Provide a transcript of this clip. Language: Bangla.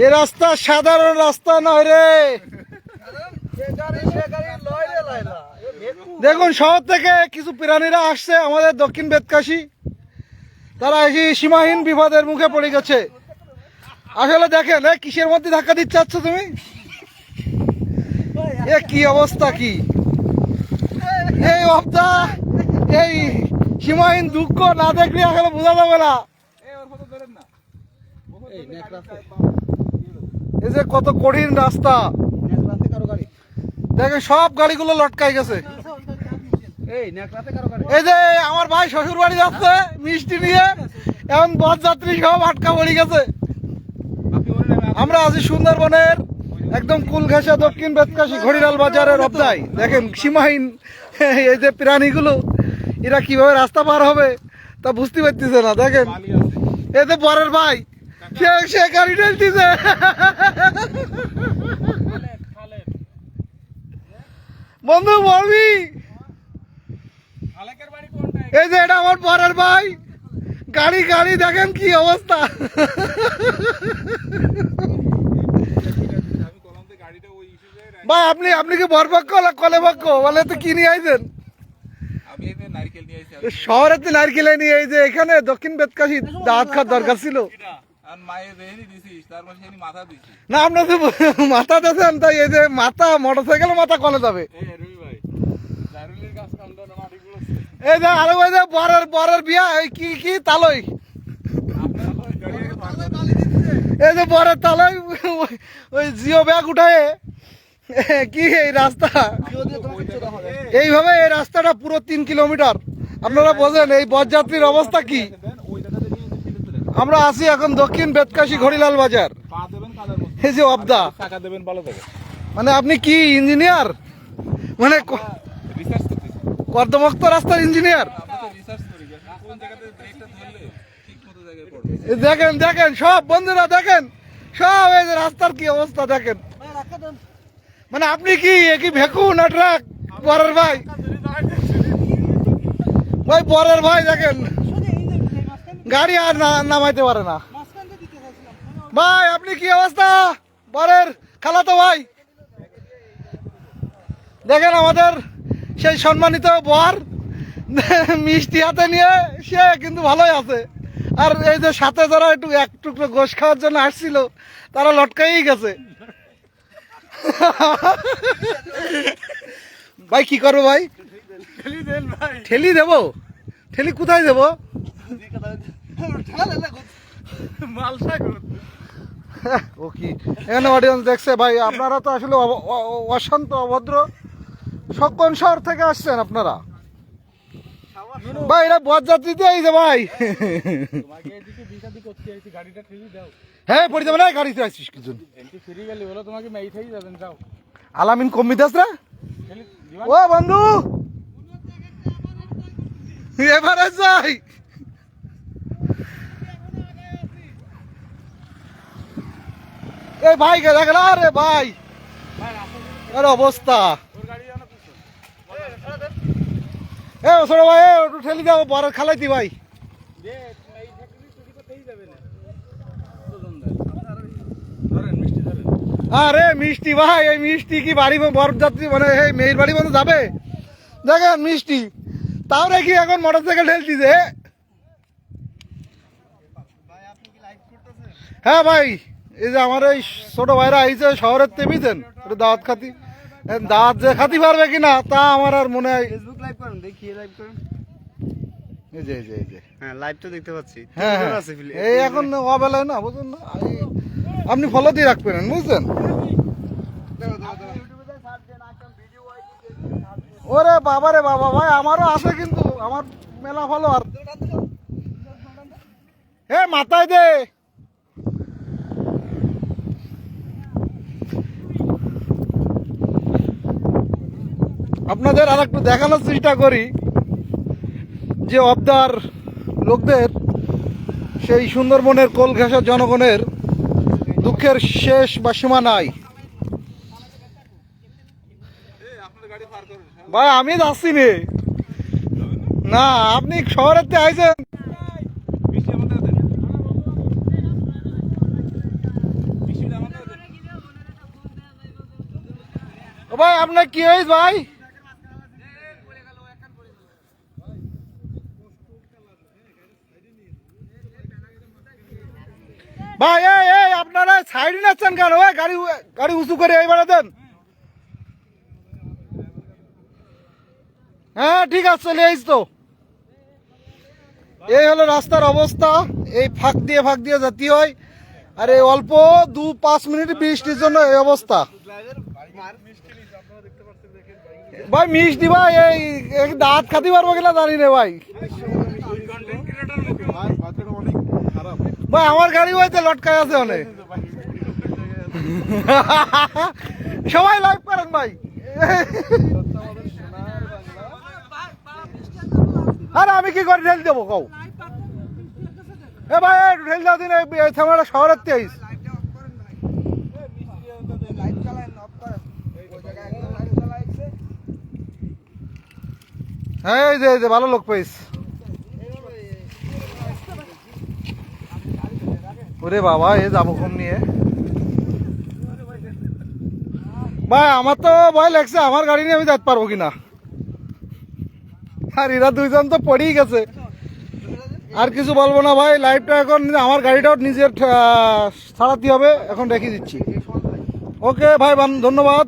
এ রাস্তা সাধারণ রাস্তা নয় রে। দেখুন শহর থেকে কিছু প্রাণীরা আসছে আমাদের দক্ষিণ বেদকাশি। তারা এসে সীমাহীন বিপদের মুখে পড়ে গেছে। আসলে দেখেন এ কিসের মধ্যে ধাক্কা দিতে চাচ্ছ তুমি? এ কি অবস্থা কি? এই অবস্থা এই সীমাহীন দুঃখ না দেখলে আসলে বোঝা যাবে না। এই যে কত কঠিন রাস্তা। দেখেন সব গাড়িগুলো লটকাই গেছে। এই যে আমার ভাই শ্বশুর বাড়ি যাচ্ছে মিষ্টি নিয়ে। বস যাত্রী সব আটকা পড়ে গেছে। আমরা আছি সুন্দরবনের একদম কুলঘাসা দক্ষিণ বেতকাশি ঘড়িরাল বাজারের অবদায়। দেখেন সীমাহীন এই যে প্রাণীগুলো এরা কীভাবে রাস্তা পার হবে তা বুঝতে পারতেছে না। দেখেন এই যে পরের ভাই সে গাড়ি ঠেলতেছে। বন্ধু বলবি? এই যে এটা আমার পরের ভাই। গাড়ি গাড়ি দেখেন কি অবস্থা। ভাই আপনি আপনি কি বরপক্ষ না কলে পক্ষ বলে তো কি নিয়ে আইছেন? আমি নারকেল নিয়ে শহরে তো নারকেলে নিয়ে এই যে এখানে দক্ষিণ বেতকাশি দাঁত খাওয়ার দরকার ছিল। না আপনার তো মাথা দিয়েছেন তাই এই যে মাথা মোটরসাইকেল মাথা কলে যাবে। এই যে আরও ওই যে বরের বরের বিয়া এই কি কি তালই? এই যে বরের তালই ওই- ওই জিও ব্যাগ উঠায় কি এই রাস্তা? এইভাবে এই রাস্তাটা পুরো তিন কিলোমিটার। আপনারা বোঝেন এই বরযাত্রীর অবস্থা কি? আমরা আছি এখন দক্ষিণ বেতকাশি ঘড়িলাল বাজার। পা দেবেন কালের এই যে অবদা। টাকা দেবেন ভালো থেকে মানে আপনি কি ইঞ্জিনিয়ার? মানে কর্দমক্ত রাস্তার ইঞ্জিনিয়ার? আমরা তো রিসার্চ করি যে কোন জায়গাতে ব্রেকটা ধরলে ঠিক মতো জায়গায় পড়বে। এই দেখেন দেখেন সব বন্ধুরা দেখেন সব এই যে রাস্তার কি অবস্থা দেখেন। মানে আপনি কি এ কি ভেকু না ট্রাক? বরের ভাই। ভাই বরের ভাই দেখেন। গাড়ি আর না নামাইতে পারে না। ভাই আপনি কি অবস্থা? পরের খালাতো ভাই। দেখেন আমাদের সেই সম্মানিত বর মিষ্টি হাতে নিয়ে সে কিন্তু ভালোই আছে। আর এই যে সাথে যারা একটু এক টুকরো গোশ খাওয়ার জন্য আসছিল তারা লটকাই গেছে। ভাই কি করব ভাই? ঠেলি দেবো? ঠেলি কোথায় দেবো? ও কি? এখানে অডিয়েন্স দেখছে, ভাই, আপনারা তো আসলে অশান্ত, অভদ্র। সকন শহর থেকে আসছেন আপনারা। ভাই এটা বরযাত্রীতে ভাই আইছি দাও হ্যাঁ পড়ে যাবে না, গাড়িতে আসছিস কিছু আলামিন কম্মি দাস দিবা ও, বন্ধু। এবারে যাই। এই ভাই কে দেখলা আরে ভাই। আরে অবস্থা। এ ছোট ভাই একটু ঠেলি দাও বড় খালাইতি ভাই দে মিষ্টি আরে মিষ্টি ভাই, এই মিষ্টি কি বাড়ি বরফ যাত্রী মানে এই মেয়ের বাড়ি বন্ধু যাবে? দেখেন, মিষ্টি। তাও নাকি এখন মোটর সাইকেল ঠেলতিছে হ্যাঁ ভাই। এই যে আমার এই ছোট ভাইরা আইছে শহরের তেমিছেন দাওয়াত খাতি। দাঁত যে খাতি পারবে কিনা তা আমার আর মনে হয় ফেসবুক লাইভ করুন দেখি লাইভ করুন। এই যে এই যে এই যে। হ্যাঁ লাইভ তো দেখতে পাচ্ছি। হ্যাঁ হ্যাঁ। এই এখন অবেলায় না বুঝুন না? আপনি ফলো দিয়ে রাখবেন বুঝছেন ওরে বাবা রে বাবা ভাই আমারও আছে কিন্তু আমার মেলা ফলো আর হে মাথায় দে। আপনাদের আর একটু দেখানোর চেষ্টা করি যে অবদার লোকদের, সেই সুন্দরবনের কোল ঘেঁষা জনগণের দুঃখের শেষ বা সীমা নাই। ভাই, আমি যাচ্ছি না। আপনি শহরেতে আইছেন। ভাই, আপনার কি হয়েছে ভাই? ভাই, এই এই, আপনারা সাইড নিচ্ছেন কেন? ভাই গাড়ি গাড়ি উঁচু করে এইবারে দেন। হ্যাঁ ঠিক আছে চলে আইস তো। এই হলো রাস্তার অবস্থা। এই ফাঁক দিয়ে ফাঁক দিয়ে যেতে হয়। আর এই অল্প দু, পাঁচ মিনিট বৃষ্টির জন্য এই অবস্থা। ভাই, মিষ্টি ভাই এই দাঁত খাতে পারব কিনা জানি না ভাই। ভাই, আমার গাড়ি হয়তো লটকায় আছে অনেক। সবাই লাইভ করেন ভাই। আরে, আমি কি করে ঢেল দেবো, কও? এ ভাই ঢেল দাও দিন থামাটা শহরের তেইশ হ্যাঁ এই যে ভালো লোক পাইস ওরে বাবা এ যাব কম নিয়ে। ভাই, আমার তো ভয় লাগছে, আমার গাড়ি নিয়ে আমি যাতে পারব কিনা? আর এরা দুইজন তো পড়েই গেছে। আর কিছু বলব না ভাই লাইফটা এখন আমার গাড়িটাও নিজের সারাতে হবে, এখন রেখে দিচ্ছি। ওকে ভাই ধন্যবাদ।